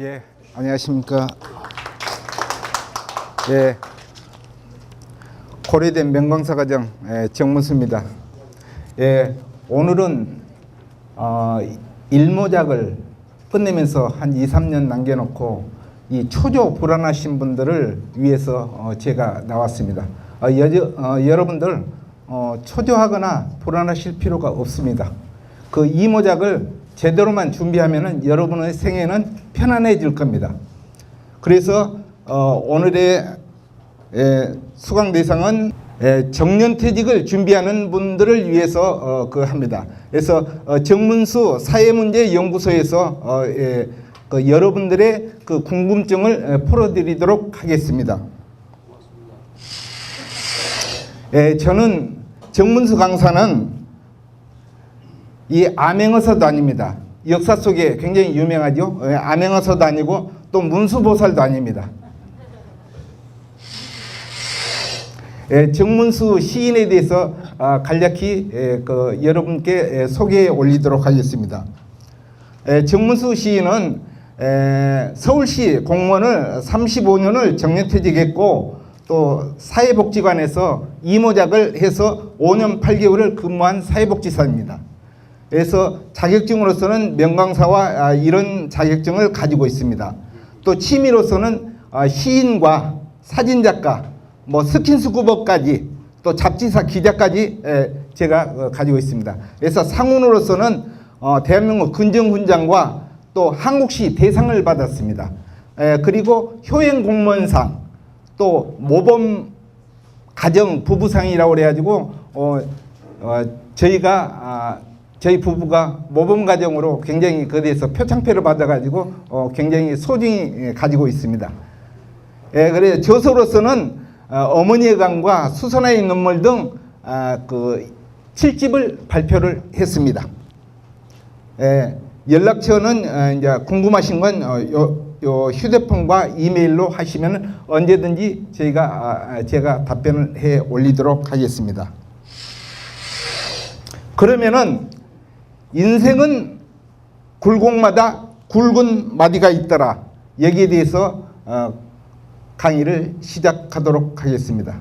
예, 안녕하십니까. 예, 고려된 명광사과정 예, 정문수입니다. 예, 오늘은 어, 일모작을 끝내면서 한 2, 3년 남겨놓고 이 초조 불안하신 분들을 위해서 어, 제가 나왔습니다. 어, 여, 어, 여러분들 어, 초조하거나 불안하실 필요가 없습니다. 그 이모작을 제대로만 준비하면은 여러분의 생애는 편안해질 겁니다. 그래서 어, 오늘의 에, 수강 대상은 에, 정년퇴직을 준비하는 분들을 위해서 어, 그 합니다. 그래서 어, 정문수 사회문제연구소에서 어, 예, 그 여러분들의 그 궁금증을 에, 풀어드리도록 하겠습니다. 예, 저는 정문수 강사는 이 암행어사도 아닙니다. 역사 속에 굉장히 유명하죠. 예, 암행어사도 아니고 또 문수보살도 아닙니다. 예, 정문수 시인에 대해서 아, 간략히 예, 그 여러분께 예, 소개해 올리도록 하겠습니다. 예, 정문수 시인은 에, 서울시 공무원을 35년을 정년퇴직했고 또 사회복지관에서 이모작을 해서 5년 8개월을 근무한 사회복지사입니다. 그래서 자격증으로서는 명강사와 아, 이런 자격증을 가지고 있습니다. 또 취미로서는 아, 시인과 사진작가, 뭐 스킨스쿠버까지 또 잡지사 기자까지 에, 제가 어, 가지고 있습니다. 그래서 상훈으로서는 어, 대한민국 근정훈장과 또 한국시 대상을 받았습니다. 에, 그리고 효행공무원상 또 모범 가정 부부상이라고 그래가지고 어, 어, 저희가 아, 저희 부부가 모범 가정으로 굉장히 거기에서 표창표를 받아가지고 어, 굉장히 소중히 예, 가지고 있습니다. 예, 그래 저서로서는 어, 어머니의 강과 수선화의 눈물 등그 7집을 발표를 했습니다. 예, 연락처는 어, 이제 궁금하신 건 어, 요, 요 휴대폰과 이메일로 하시면 언제든지 저희가 아, 아, 제가 답변을 해 올리도록 하겠습니다. 그러면은 인생은 굴곡마다 굵은 마디가 있더라. 여기에 대해서 어, 강의를 시작하도록 하겠습니다.